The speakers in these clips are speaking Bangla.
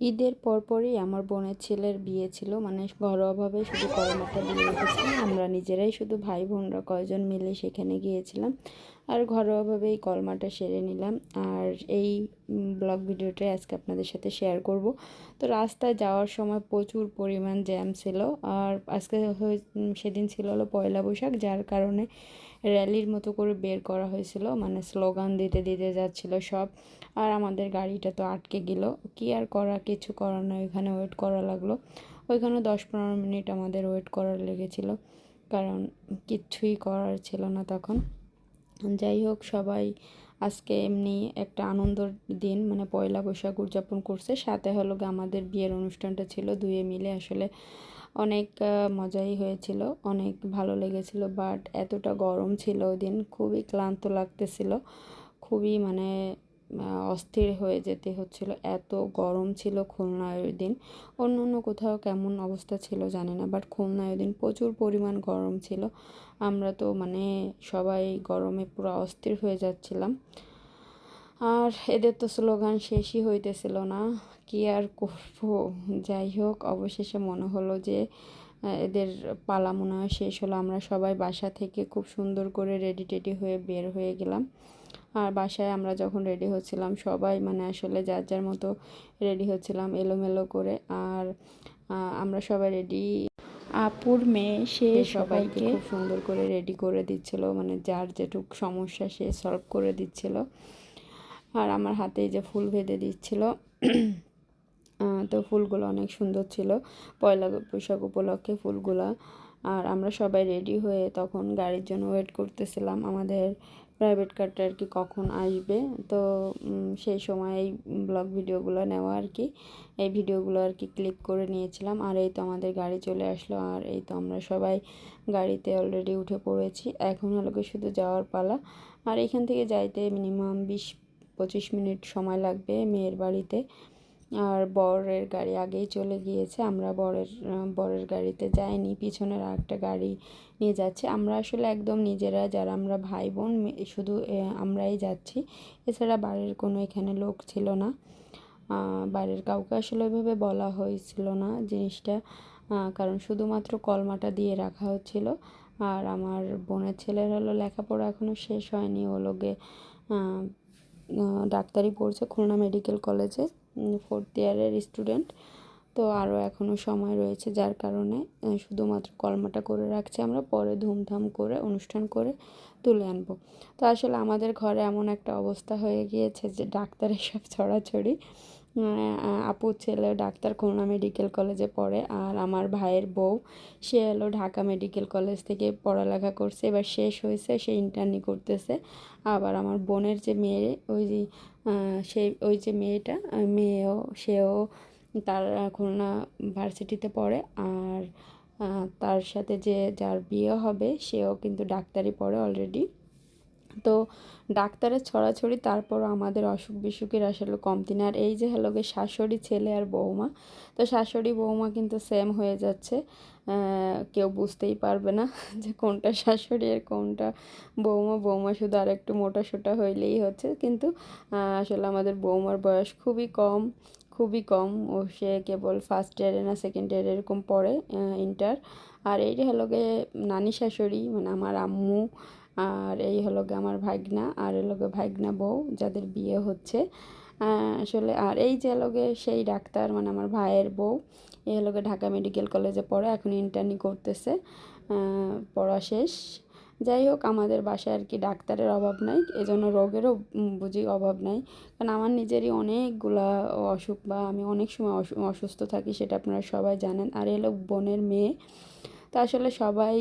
ঈদের পরপরই আমার বোনের ছেলের বিয়ে ছিল। মানে ঘরোয়াভাবে শুধু কর্মটা দিয়ে রেখেছিলাম আমরা নিজেরাই শুধু ভাই বোনরা কয়জন মিলে সেখানে গিয়েছিলাম। আর ঘরোয়াভাবে এই কলমাটা সেরে নিলাম। আর এই ব্লগ ভিডিওটাই আজকে আপনাদের সাথে শেয়ার করব। তো রাস্তায় যাওয়ার সময় প্রচুর পরিমাণ জ্যাম ছিল। আর আজকে সেদিন ছিল হলো পয়লা বৈশাখ, যার কারণে র্যালির মতো করে বের করা হয়েছিল। মানে স্লোগান দিতে দিতে যাচ্ছিল সব। আর আমাদের গাড়িটা তো আটকে গেল। কি আর করা, কিছু করার নয় ওইখানে ওয়েট করা লাগল। ওইখানে দশ পনেরো মিনিট আমাদের ওয়েট করার লেগেছিল। কারণ কিচ্ছুই করার ছিল না তখন। যাই হোক, সবাই আজকে এমনি একটা আনন্দর দিন মানে পয়লা বৈশাখ উদযাপন করছে। সাথে হলো আমাদের বিয়ের অনুষ্ঠানটা ছিল, দুয়ে মিলে আসলে অনেক মজাই হয়েছিল, অনেক ভালো লেগেছিল বাট এতটা গরম ছিল ওই দিন, খুবই ক্লান্ত লাগতেছিল, খুবই মানে অস্থির হয়ে যেতে হচ্ছিল। এত গরম ছিল খুলনায় দিন। অন্য অন্য কোথাও কেমন অবস্থা ছিল জানি না বাট খুলনায় দিন প্রচুর পরিমাণ গরম ছিল। আমরা তো মানে সবাই গরমে পুরো অস্থির হয়ে যাচ্ছিলাম। আর এদের তো স্লোগান শেষই হইতেছিল না। কি আর করব? যাই হোক, অবশেষে মনে হলো যে এদের পালা মনে হয় শেষ হলো। আমরা সবাই বাসা থেকে খুব সুন্দর করে রেডি টেডি হয়ে বের হয়ে গেলাম। আর বাসায় আমরা যখন রেডি হচ্ছিলাম সবাই মানে আসলে যার যার মতো রেডি হচ্ছিলাম এলোমেলো করে। আর আমরা সবাই রেডি আপুর মেয়ে সে সবাইকে খুব সুন্দর করে রেডি করে দিচ্ছিল মানে যার যেটুক সমস্যা সে সলভ করে দিচ্ছিল। আর আমার হাতে যে ফুল ভেদে দিচ্ছিল তো ফুলগুলো অনেক সুন্দর ছিল। পয়লা বৈশাখ উপলক্ষে ফুলগুলো। আর আমরা সবাই রেডি হয়ে তখন গাড়ির জন্য ওয়েট করতেছিলাম। আমাদের প্রাইভেট কারটা আর কি কখন আসবে? তো সেই সময় এই ব্লগ ভিডিওগুলো নেওয়া আর কি। এই ভিডিওগুলো আর কি ক্লিক করে নিয়েছিলাম। আর এই তো আমাদের গাড়ি চলে আসলো। আর এই তো আমরা সবাই গাড়িতে অলরেডি উঠে পড়েছি। এখন হলো শুধু যাওয়ার পালা। আর এখান থেকে যাইতে মিনিমাম বিশ পঁচিশ মিনিট সময় লাগবে মেয়ের বাড়িতে। আর বরের গাড়ি আগেই চলে গিয়েছে। আমরা বরের বরের গাড়িতে যাইনি, পিছনের আরেকটা গাড়ি নিয়ে যাচ্ছে। আমরা আসলে একদম নিজেরা যারা আমরা ভাই বোন শুধু আমরাই যাচ্ছি। এছাড়া বাড়ির কোনো এখানে লোক ছিল না। বাড়ির কাউকে আসলে ওইভাবে বলা হয়েছিল না জিনিসটা। কারণ শুধুমাত্র কলমাটা দিয়ে রাখা হচ্ছিল। আর আমার বোনের ছেলের হলো লেখাপড়া এখনও শেষ হয়নি। ও লোকে ডাক্তারি পড়ছে খুলনা মেডিকেল কলেজে। ফোর্থ ইয়ারের স্টুডেন্ট তো আরও এখনও সময় রয়েছে যার কারণে শুধুমাত্র কলমাটা করে রাখছি আমরা, পরে ধুমধাম করে অনুষ্ঠান করে তুলে আনব। তো আসলে আমাদের ঘরে এমন একটা অবস্থা হয়ে গিয়েছে যে ডাক্তারের সব ছড়াছড়ি। আপুর ছেলে ডাক্তার খুলনা মেডিকেল কলেজে পড়ে আর আমার ভাইয়ের বউ, সে এলো ঢাকা মেডিকেল কলেজ থেকে পড়ালেখা করছে। এবার শেষ হয়েছে, সে ইন্টার্নি করতেছে। আবার আমার বোনের যে মেয়ে, ওই যে সেই ওই যে মেয়েটা মেয়েও, সেও তার খুলনা ভার্সিটিতে পড়ে। আর তার সাথে যে, যার বিয়ে হবে, সেও কিন্তু ডাক্তারি পড়ে অলরেডি তো ডাক্তারের ছড়াছড়ি তারপর আমাদের অসুখ বিসুখের আসলে কমতি না। আর এই যে হলো গে শাশুড়ি, ছেলে আর বৌমা, তো শাশুড়ি, বৌমা কিন্তু সেম হয়ে যাচ্ছে। কেউ বুঝতেই পারবে না যে কোনটা শাশুড়ি আর কোনটা বৌমা। বৌমা শুধু আর একটু মোটা সোটা হইলেই হচ্ছে। কিন্তু আসলে আমাদের বৌমার বয়স খুবই কম খুবই কম। ও, সে কেবল ফার্স্ট ইয়ারে না সেকেন্ড ইয়ারে এরকম পড়ে ইন্টার আর এইটা হলো গে নানি শাশুড়ি মানে আমার আম্মু আর এই হলো আমার ভাগনা, আর এলো ভাগনা বউ যাদের বিয়ে হচ্ছে। আসলে আর এই যে হলোগে সেই ডাক্তার মানে আমার ভাইয়ের বউ, এই হলোগে ঢাকা মেডিকেল কলেজে পড়ে, এখন ইন্টার্নি করতেছে। পড়া শেষ। যাই হোক, আমাদের বাসায় আর কি ডাক্তারের অভাব নাই, এজন্য রোগেরও বুঝি অভাব নাই। কারণ আমার নিজেরই অনেকগুলা অসুখ বা আমি অনেক সময় অসুস্থ থাকি, সেটা আপনারা সবাই জানেন। আর এ এলো বোনের মেয়ে তো আসলে সবাই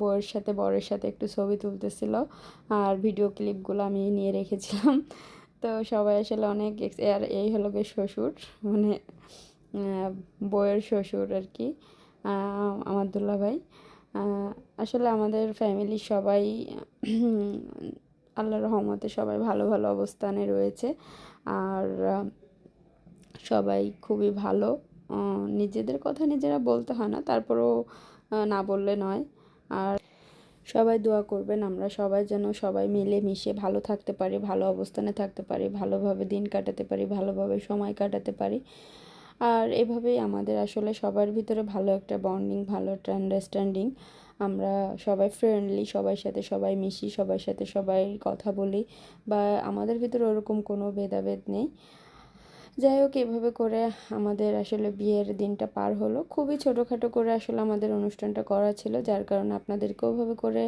বউয়ের সাথে, বরের সাথে একটু ছবি তুলতেছিল আর ভিডিও ক্লিপগুলো আমি নিয়ে রেখেছিলাম। তো সবাই আসলে অনেক আর এই হলো গিয়ে শ্বশুর মানে বউয়ের শ্বশুর আর কি আমার দুল্লা ভাই। আসলে আমাদের ফ্যামিলির সবাই আল্লাহ রহমতে সবাই ভালো ভালো অবস্থানে রয়েছে। আর সবাই খুবই ভালো। নিজেদের কথা নিজেরা বলতে হয় না, তারপরেও না বললে নয়। আর সবাই দোয়া করবেন আমরা সবাই যেন সবাই মিলে মিশে ভালো থাকতে পারি, ভালো অবস্থানে থাকতে পারি, ভালোভাবে দিন কাটাতে পারি, ভালোভাবে সময় কাটাতে পারি। আর এভাবেই আমাদের আসলে সবার ভিতরে ভালো একটা বন্ডিং ভালো একটা আন্ডারস্ট্যান্ডিং আমরা সবাই ফ্রেন্ডলি সবার সাথে সবাই মিশি, সবার সাথে সবাই কথা বলি, বা আমাদের ভিতরে ওরকম কোনো ভেদাভেদ নেই। যাই হোক, এভাবে করে আমাদের আসলে বিয়ের দিনটা পার হলো। খুবই ছোটোখাটো করে আসলে আমাদের অনুষ্ঠানটা করা ছিল, যার কারণে আপনাদেরকে ওভাবে করে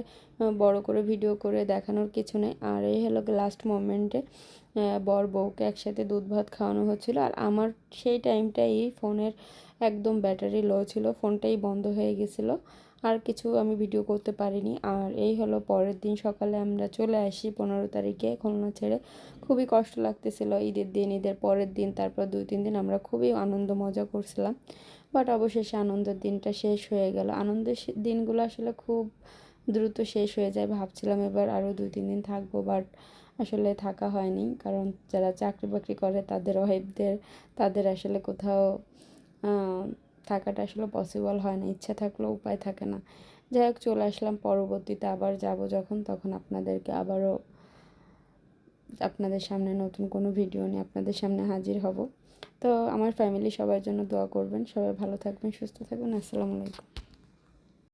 বড় করে ভিডিও করে দেখানোর কিছু নেই। আর এই হলো লাস্ট মোমেন্টে বর বউকে একসাথে দুধ ভাত খাওয়ানো হচ্ছিল। আর আমার সেই টাইমটাই ফোনের একদম ব্যাটারি লো ছিল, ফোনটাই বন্ধ হয়ে গেছিল। আর কিছু আমি ভিডিও করতে পারিনি। আর এই হলো পরের দিন সকালে আমরা চলে আসি পনেরো তারিখে খুলনা ছেড়ে। খুবই কষ্ট লাগতেছিল ঈদের দিন, ঈদের পরের দিন, তারপর দুই, তিন দিন আমরা খুবই আনন্দ, মজা করছিলাম। বাট অবশেষে আনন্দের দিনটা শেষ হয়ে গেল। আনন্দের দিনগুলো আসলে খুব দ্রুত শেষ হয়ে যায় ভাবছিলাম এবার আরও দুই, তিন দিন থাকব বাট আসলে থাকা হয়নি। কারণ যারা চাকরি বাকরি করে তাদের ওয়াইফদের তাদের আসলে কোথাও থাকাটা আসলে পসিবল হয় না, ইচ্ছা থাকলেও উপায় থাকে না। যাই হোক, চলে আসলাম পরবর্তীতে, আবার যাব যখন, তখন আপনাদেরকে আবারও আপনাদের সামনে নতুন কোনো ভিডিও নিয়ে আপনাদের সামনে হাজির হব। তো আমার ফ্যামিলি সবার জন্য দোয়া করবেন। সবাই ভালো থাকবেন, সুস্থ থাকবেন। আসসালামু আলাইকুম।